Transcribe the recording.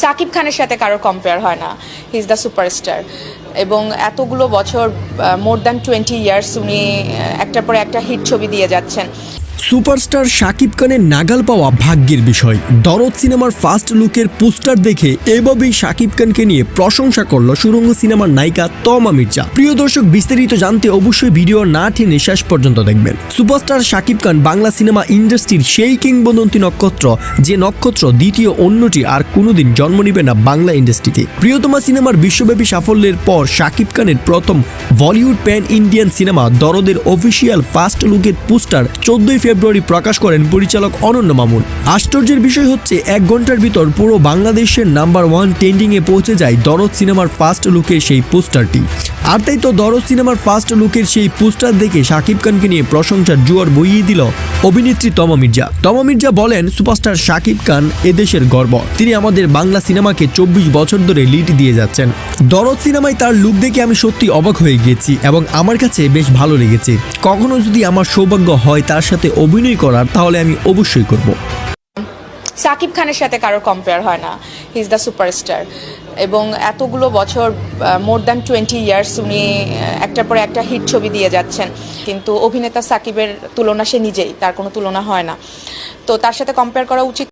সাকিব খানের সাথে কারোর কম্পেয়ার হয় না। হি ইজ দ্য সুপারস্টার এবং এতগুলো বছর মোর দ্যান টোয়েন্টি ইয়ার্স উনি একটার পরে একটা হিট ছবি দিয়ে যাচ্ছেন। সুপারস্টার শাকিব খানের নাগাল পাওয়া ভাগ্যের বিষয়। দরদ সিনেমার ফার্স্ট লুকের পোস্টার দেখে এভাবেই শাকিব খানকে নিয়ে প্রশংসা করল সুরঙ্গ সিনেমার নায়িকা তমা মির্জা প্রিয় দর্শক, বিস্তারিত জানতে অবশ্যই ভিডিও না টেনে শেষ পর্যন্ত দেখবেন। সুপারস্টার শাকিব খান বাংলা সিনেমা ইন্ডাস্ট্রির সেই কিংবদন্তি নক্ষত্র, যে নক্ষত্র দ্বিতীয় অন্যটি আর কোনোদিন জন্ম নিবে না বাংলা ইন্ডাস্ট্রিতে প্রিয়তমা সিনেমার বিশ্বব্যাপী সাফল্যের পর শাকিব খানের প্রথম বলিউড প্যান ইন্ডিয়ান সিনেমা দরদের অফিসিয়াল ফার্স্ট লুকের পোস্টার চোদ্দই ফেব্রুয়ারি প্রকাশ করেন পরিচালক অনন্য মামুন। আশ্চর্যের বিষয় হচ্ছে, এক ঘণ্টার ভিতর পুরো বাংলাদেশের নাম্বার ওয়ান ট্রেন্ডিংয়ে পৌঁছে যায় দরদ সিনেমার ফার্স্ট লুকের সেই পোস্টারটি। আর তাই তো দরদ সিনেমার ফার্স্ট লুকের সেই পোস্টার দেখে শাকিব খানকে নিয়ে প্রশংসার জোয়ার বইয়ে দিল অভিনেত্রী তমা মির্জা। তমা মির্জা বলেন সুপারস্টার শাকিব খান এদেশের গর্ব। তিনি আমাদের বাংলা সিনেমাকে চব্বিশ বছর ধরে লিড দিয়ে যাচ্ছেন। দরদ সিনেমায় তার লুক দেখে আমি সত্যি অবাক হয়ে গিয়েছি এবং আমার কাছে বেশ ভালো লেগেছে। কখনো যদি আমার সৌভাগ্য হয় তার সাথে অভিনয় করার, তাহলে আমি অবশ্যই করব। সাকিব খানের সাথে কারোর কম্পেয়ার হয় না। হি ইজ দ্য সুপারস্টার এবং এতগুলো বছর মোর দ্যান টোয়েন্টি ইয়ার্স উনি একটার পরে একটা হিট ছবি দিয়ে যাচ্ছেন। কিন্তু অভিনেতা সাকিবের তুলনা সে নিজেই, তার কোনো তুলনা হয় না। তো তার সাথে কম্পেয়ার করা উচিত